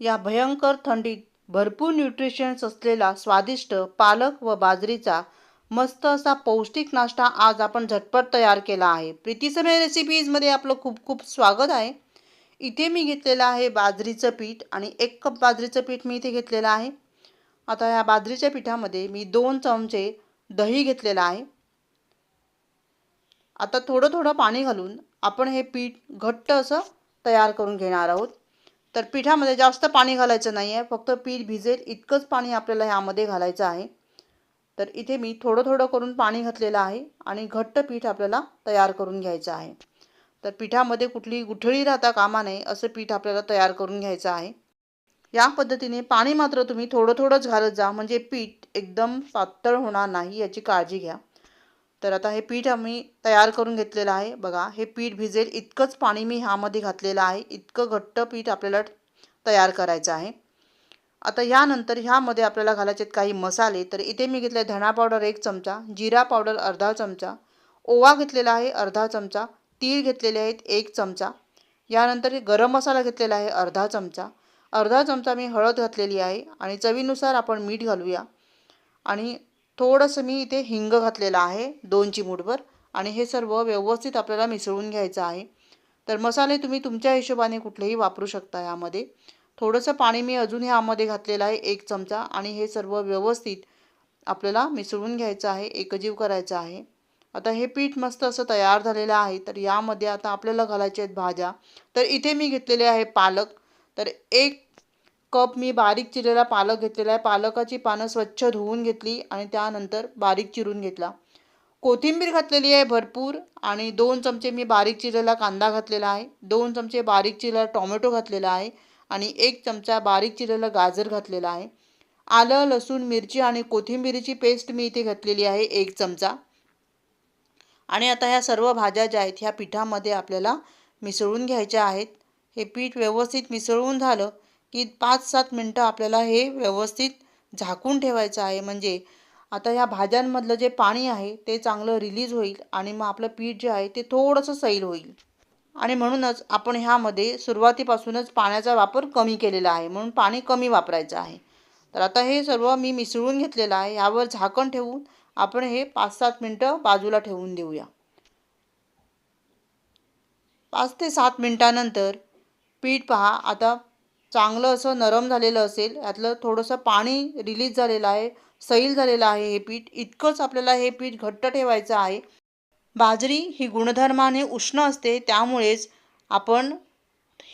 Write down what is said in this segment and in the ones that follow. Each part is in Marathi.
या भयंकर थंडीत भरपूर न्यूट्रिशन्स असलेला स्वादिष्ट पालक व बाजरीचा मस्त असा पौष्टिक नाश्ता आज आपण झटपट तयार केला आहे. प्रीतीसमय रेसिपीजमध्ये आपलं खूप खूप स्वागत आहे. इथे मी घेतलेलं आहे बाजरीचं पीठ आणि एक कप बाजरीचं पीठ मी इथे घेतलेलं आहे. आता या बाजरीच्या पिठामध्ये मी दोन चमचे दही घेतलेलं आहे. आता थोडं थोडं पाणी घालून आपण हे पीठ घट्ट असं तयार करून घेणार आहोत. तर पिठामध्ये जास्त पाणी घालायचं नाही आहे फक्त पीठ भिजेल इतकंच पाणी आपल्याला ह्यामध्ये घालायचं आहे. तर इथे मी थोडं थोडं करून पाणी घातलेलं आहे आणि घट्ट पीठ आपल्याला तयार करून घ्यायचं आहे. तर पिठामध्ये कुठली गुठळी राहता कामा नये असं पीठ आपल्याला तयार करून घ्यायचं आहे. या पद्धतीने पाणी मात्र तुम्ही थोडं थोडंच घालत जा म्हणजे पीठ एकदम पातळ होणार नाही याची काळजी घ्या. तर आता हे पीठ आम्ही तयार करून घेतलेलं आहे. बघा हे पीठ भिजेल. इतकंच पाणी मी ह्यामध्ये घातलेलं आहे. इतकं घट्ट पीठ आपल्याला तयार करायचं आहे. आता ह्यानंतर ह्यामध्ये आपल्याला घालायचे काही मसाले. तर इथे मी घेतले धणा पावडर एक चमचा जिरा पावडर अर्धा चमचा ओवा घेतलेला आहे अर्धा चमचा तीळ घेतलेले आहेत एक चमचा. यानंतर गरम मसाला घेतलेला आहे अर्धा चमचा. अर्धा चमचा मी हळद घातलेली आहे आणि चवीनुसार आपण मीठ घालूया. आणि थोडंसं मी इथे हिंग घातलेलं आहे दोन चिमूटभर आणि हे सर्व व्यवस्थित आपल्याला मिसळून घ्यायचं आहे. तर मसाले तुम्ही तुमच्या हिशोबाने कुठलेही वापरू शकता यामध्ये. थोडंसं पाणी मी अजून ह्यामध्ये घातलेलं आहे एक चमचा. आणि हे सर्व व्यवस्थित आपल्याला मिसळून घ्यायचं आहे एकजीव करायचं आहे. आता हे पीठ मस्त असं तयार झालेलं आहे. तर यामध्ये आता आपल्याला घालायचे आहेत भाज्या. तर इथे मी घेतलेले आहे पालक. तर एक कप मी बारीक चिरलेला पालक घेतलेला आहे. पालकाची पानं स्वच्छ धुवून घेतली आणि त्यानंतर बारीक चिरून घेतला. कोथिंबीर घातलेली आहे भरपूर आणि दोन चमचे मी बारीक चिरलेला कांदा घातलेला आहे. दोन चमचे बारीक चिरलेला टोमॅटो घातलेला आहे आणि एक चमचा बारीक चिरलेला गाजर घातलेला आहे. आलं लसूण मिरची आणि कोथिंबिरीची पेस्ट मी इथे घातलेली आहे एक चमचा. आणि आता ह्या सर्व भाज्या ज्या आहेत ह्या पिठामध्ये आपल्याला मिसळून घ्यायच्या आहेत. हे पीठ व्यवस्थित मिसळून झालं की पाच सात मिनटं आपल्याला हे व्यवस्थित झाकून ठेवायचं आहे. म्हणजे आता ह्या भाज्यांमधलं जे पाणी आहे ते चांगलं रिलीज होईल आणि मग आपलं पीठ जे आहे ते थोडंसं सैल होईल. आणि म्हणूनच आपण ह्यामध्ये सुरुवातीपासूनच पाण्याचा वापर कमी केलेला आहे. म्हणून पाणी कमी वापरायचं आहे. तर आता हे सर्व मी मिसळून घेतलेलं आहे. यावर झाकण ठेवून आपण हे पाच सात मिनटं बाजूला ठेवून देऊया. पाच ते सात मिनटानंतर पीठ पहा. आता चांगलं असं नरम झालेलं असेल यातलं थोडंसं पाणी रिलीज झालेलं आहे सैल झालेलं आहे हे पीठ. इतकंच आपल्याला हे पीठ घट्ट ठेवायचं आहे. बाजरी ही गुणधर्माने उष्ण असते त्यामुळेच आपण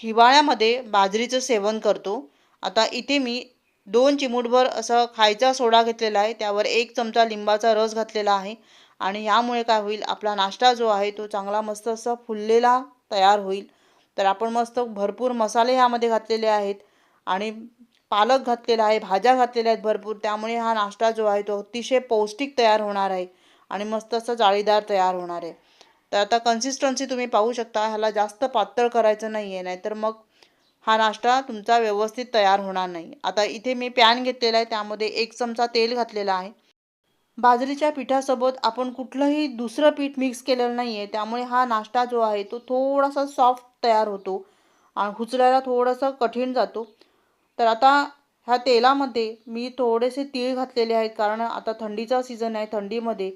हिवाळ्यामध्ये बाजरीचं सेवन करतो. आता इथे मी दोन चिमूटभर असं खायचा सोडा घेतलेला आहे त्यावर एक चमचा लिंबाचा रस घातलेला आहे आणि यामुळे काय होईल आपला नाश्ता जो आहे तो चांगला मस्त असं फुललेला तयार होईल. तर आपण मस्त भरपूर मसाले ह्यामध्ये घातलेले आहेत. आणि पालक घातलेला आहे भाज्या घातलेल्या आहेत भरपूर. त्यामुळे हा नाश्ता जो आहे तो अतिशय पौष्टिक तयार होणार आहे आणि मस्त असं जाळीदार तयार होणार आहे. तर आता कन्सिस्टन्सी तुम्ही पाहू शकता ह्याला जास्त पातळ करायचं नाही आहे नाहीतर मग हा नाश्ता तुमचा व्यवस्थित तयार होणार नाही. आता इथे मी पॅन घेतलेला आहे त्यामध्ये एक चमचा तेल घातलेला आहे. बाजरीच्या पिठासोबत आपण कुठलंही दुसरं पीठ मिक्स केलेलं नाही आहे त्यामुळे हा नाश्ता जो आहे तो थोडासा सॉफ्ट तयार होतो. आणि उचलायला थोडंसं कठीण जातो. तर आता ह्या तेलामध्ये मी थोडेसे तीळ घातलेले आहेत. कारण आता थंडीचा सीझन आहे. थंडीमध्ये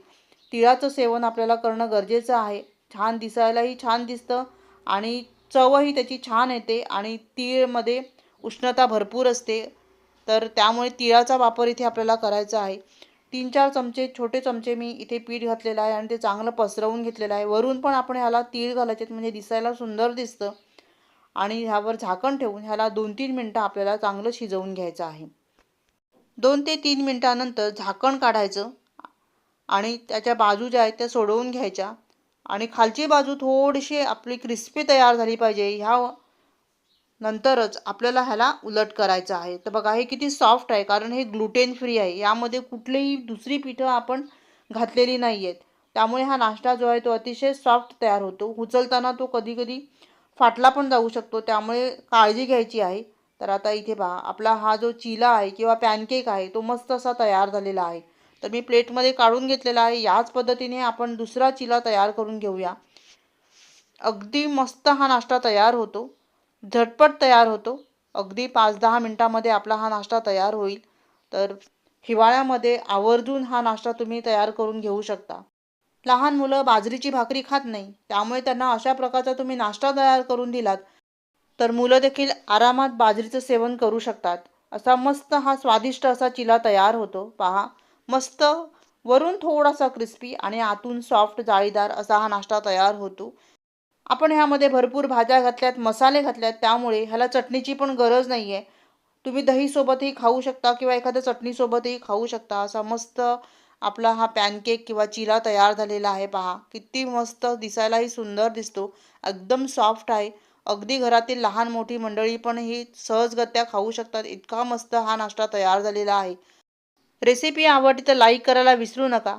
तिळाचं सेवन आपल्याला करणं गरजेचं आहे. छान दिसायलाही छान दिसतं. आणि चवही त्याची छान येते. आणि तीळमध्ये उष्णता भरपूर असते. तर त्यामुळे तिळाचा वापर इथे आपल्याला करायचा आहे. तीन चार चमचे छोटे चमचे मी इथे पीठ घातलेलं आहे आणि ते चांगलं पसरवून घेतलेलं आहे. वरून पण आपण ह्याला तीळ घालायचे म्हणजे दिसायला सुंदर दिसतं. आणि ह्यावर झाकण ठेवून ह्याला दोन तीन मिनटं आपल्याला चांगलं शिजवून घ्यायचं आहे. दोन ते तीन मिनटानंतर झाकण काढायचं आणि त्याच्या बाजू ज्या आहेत त्या सोडवून घ्यायच्या. आणि खालची बाजू थोडीशी आपली क्रिस्पी तयार झाली पाहिजे. ह्या नंतरच आपल्याला ह्याला उलट करायचं आहे. तर बघा हे किती सॉफ्ट आहे कारण हे ग्लुटेन फ्री आहे. यामध्ये कुठलीही दुसरी पिठं आपण घातलेली नाही आहेत त्यामुळे हा नाश्ता जो आहे तो अतिशय सॉफ्ट तयार होतो. उचलताना तो कधीकधी फाटला पण जाऊ शकतो. त्यामुळे काळजी घ्यायची आहे. तर आता इथे पहा आपला हा जो चिला आहे किंवा पॅनकेक आहे तो मस्त असा तयार झालेला आहे. तर मी प्लेटमध्ये काढून घेतलेला आहे. याच पद्धतीने आपण दुसरा चिला तयार करून घेऊया. अगदी मस्त हा नाश्ता तयार होतो. झटपट तयार होतो. अगदी पाच दहा मिनटामध्ये आपला हा नाश्ता तयार होईल. तर हिवाळ्यामध्ये आवर्जून हा नाश्ता तुम्ही तयार करून घेऊ शकता. लहान मुलं बाजरीची भाकरी खात नाही त्यामुळे त्यांना अशा प्रकारचा तुम्ही नाश्ता तयार करून दिलात तर मुलं देखील आरामात बाजरीचं सेवन करू शकतात. असा मस्त हा स्वादिष्ट असा चिला तयार होतो. पहा मस्त वरून थोडासा क्रिस्पी आणि आतून सॉफ्ट जाळीदार असा हा नाश्ता तयार होतो. आपण ह्यामध्ये भरपूर भाज्या घातल्यात मसाले घातल्यात त्यामुळे ह्याला चटणीची पण गरज नाही आहे तुम्ही दहीसोबतही खाऊ शकता किंवा एखाद्या चटणीसोबतही खाऊ शकता. असा मस्त आपला हा पॅनकेक किंवा चिला तयार झालेला आहे पहा. किती मस्त दिसायलाही सुंदर दिसतो. एकदम सॉफ्ट आहे. अगदी घरातील लहान मोठी मंडळी पण ही सहजगत्या खाऊ शकतात. इतका मस्त हा नाश्ता तयार झालेला आहे. रेसिपी आवडली तर लाईक करायला विसरू नका.